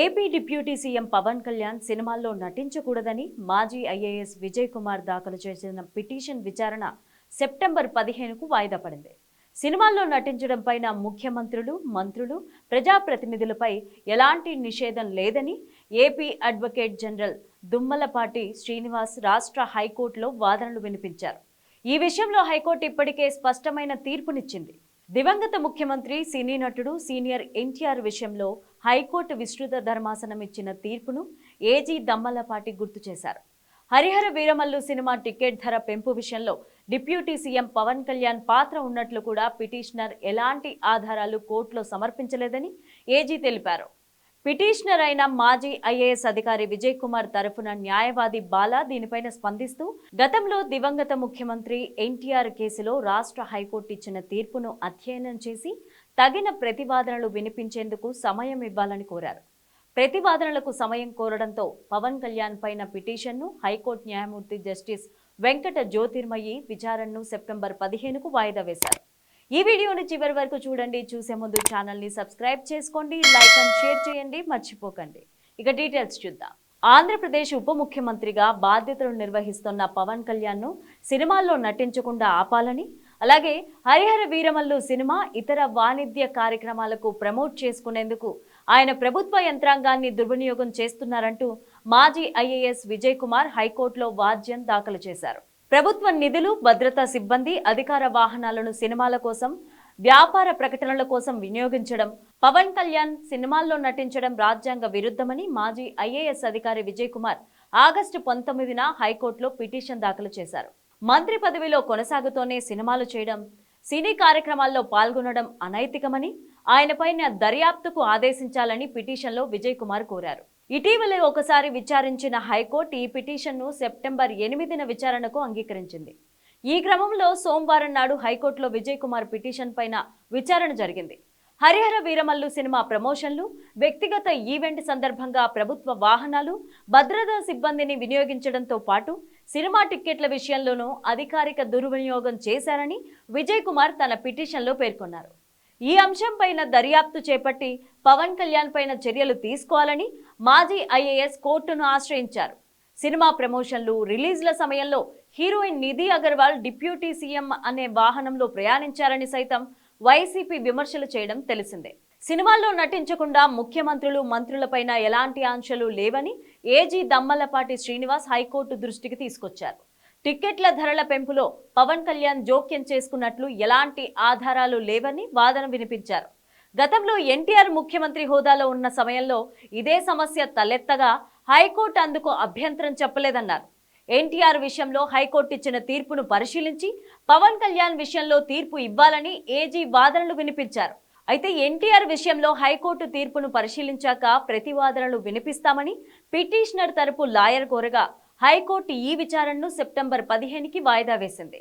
AP deputy CM Pawan Kalyan సినిమాల్లో నటించకూడదని మాజీ ఐఏఎస్ విజయ్ కుమార్ దాఖలు చేసిన పిటిషన్ విచారణ సెప్టెంబర్ పదిహేనుకు వాయిదా పడింది. సినిమాల్లో నటించడం పైన ముఖ్యమంత్రులు మంత్రులు ప్రజాప్రతినిధులపై ఎలాంటి నిషేధం లేదని AP advocate general Dammalapati Srinivas రాష్ట్ర హైకోర్టులో వాదనలు వినిపించారు. ఈ విషయంలో హైకోర్టు ఇప్పటికే స్పష్టమైన తీర్పునిచ్చింది. దివంగత ముఖ్యమంత్రి సినీ నటుడు సీనియర్ ఎన్టీఆర్ విషయంలో హైకోర్టు విస్తృత ధర్మాసనం ఇచ్చిన తీర్పును ఏజీ దమ్మలపాటి గుర్తు చేశారు. హరిహర వీరమల్లు సినిమా టికెట్ ధర పెంపు విషయంలో డిప్యూటీ సీఎం పవన్ కళ్యాణ్ పాత్ర ఉన్నట్లు కూడా పిటిషనర్ ఎలాంటి ఆధారాలు కోర్టులో సమర్పించలేదని ఏజీ తెలిపారు. పిటిషనర్ అయిన మాజీ ఐఏఎస్ అధికారి విజయ్ కుమార్ తరఫున న్యాయవాది బాలా దీనిపైన స్పందిస్తూ గతంలో దివంగత ముఖ్యమంత్రి ఎన్టీఆర్ కేసులో రాష్ట్ర హైకోర్టు ఇచ్చిన తీర్పును అధ్యయనం చేసి తగిన ప్రతివాదనలు వినిపించేందుకు సమయం ఇవ్వాలని కోరారు. ప్రతివాదనలకు సమయం కోరడంతో పవన్ కళ్యాణ్ పైన పిటిషన్ను హైకోర్టు న్యాయమూర్తి జస్టిస్ వెంకట జ్యోతిర్మయి విచారణను సెప్టెంబర్ పదిహేనుకు వాయిదా వేశారు. ఈ వీడియోని చివరి వరకు చూడండి. చూసే ముందు ఛానల్ని సబ్స్క్రైబ్ చేసుకోండి. లైక్ అండ్ షేర్ చేయండి. మర్చిపోకండి. ఇక డీటెయిల్స్ చూద్దాం. ఆంధ్రప్రదేశ్ ఉప ముఖ్యమంత్రిగా బాధ్యతలు నిర్వహిస్తున్న పవన్ కళ్యాణ్ను సినిమాల్లో నటించకుండా ఆపాలని అలాగే హరిహర వీరమల్లు సినిమా ఇతర వాణిజ్య కార్యక్రమాలకు ప్రమోట్ చేసుకునేందుకు ఆయన ప్రభుత్వ యంత్రాంగాన్ని దుర్వినియోగం చేస్తున్నారంటూ మాజీ ఐఏఎస్ విజయ్ కుమార్ హైకోర్టులో వాద్యం దాఖలు చేశారు. ప్రభుత్వ నిధులు భద్రతా సిబ్బంది అధికార వాహనాలను సినిమాల కోసం వ్యాపార ప్రకటనల కోసం వినియోగించడం పవన్ కళ్యాణ్ సినిమాల్లో నటించడం రాజ్యాంగ విరుద్ధమని మాజీ ఐఏఎస్ అధికారి విజయ్ కుమార్ ఆగస్టు పంతొమ్మిదిన హైకోర్టులో పిటిషన్ దాఖలు చేశారు. మంత్రి పదవిలో కొనసాగుతూనే సినిమాలు చేయడం సినీ కార్యక్రమాల్లో పాల్గొనడం అనైతికమని ఆయనపైన దర్యాప్తుకు ఆదేశించాలని పిటిషన్లో విజయ్ కుమార్ కోరారు. ఇటీవలే ఒకసారి విచారించిన హైకోర్టు ఈ పిటిషన్ను సెప్టెంబర్ ఎనిమిదిన విచారణకు అంగీకరించింది. ఈ క్రమంలో సోమవారం నాడు హైకోర్టులో విజయ్ కుమార్ పిటిషన్ పైన విచారణ జరిగింది. హరిహర వీరమల్లు సినిమా ప్రమోషన్లు వ్యక్తిగత ఈవెంట్ సందర్భంగా ప్రభుత్వ వాహనాలు భద్రతా సిబ్బందిని వినియోగించడంతో పాటు సినిమా టిక్కెట్ల విషయంలోనూ అధికారిక దుర్వినియోగం చేశారని విజయ్ కుమార్ తన పిటిషన్లో పేర్కొన్నారు. ఈ అంశంపైన దర్యాప్తు చేపట్టి పవన్ కళ్యాణ్ పైన చర్యలు తీసుకోవాలని మాజీ ఐఏఎస్ కోర్టును ఆశ్రయించారు. సినిమా ప్రమోషన్లు రిలీజ్ల సమయంలో heroine Nidhi Agarwal deputy CM అనే వాహనంలో ప్రయాణించారని సైతం వైసీపీ విమర్శలు చేయడం తెలిసిందే. సినిమాల్లో నటించకుండా ముఖ్యమంత్రులు మంత్రులపైన ఎలాంటి ఆంక్షలు లేవని ఏజీ దమ్మలపాటి శ్రీనివాస్ హైకోర్టు దృష్టికి తీసుకొచ్చారు. టిక్కెట్ల ధరల పెంపులో పవన్ కళ్యాణ్ జోక్యం చేసుకున్నట్లు ఎలాంటి ఆధారాలు లేవని వాదన వినిపించారు. గతంలో ఎన్టీఆర్ ముఖ్యమంత్రి హోదాలో ఉన్న సమయంలో ఇదే సమస్య తలెత్తగా హైకోర్టు అందుకు అభ్యంతరం చెప్పలేదన్నారు. ఎన్టీఆర్ విషయంలో హైకోర్టు ఇచ్చిన తీర్పును పరిశీలించి పవన్ కళ్యాణ్ విషయంలో తీర్పు ఇవ్వాలని ఏజీ వాదనలు వినిపించారు. అయితే ఎన్టీఆర్ విషయంలో హైకోర్టు తీర్పును పరిశీలించాక ప్రతివాదనలు వినిపిస్తామని పిటిషనర్ తరపు లాయర్ కోరగా హైకోర్టు ఈ విచారణను సెప్టెంబర్ పదిహేనుకి వాయిదా వేసింది.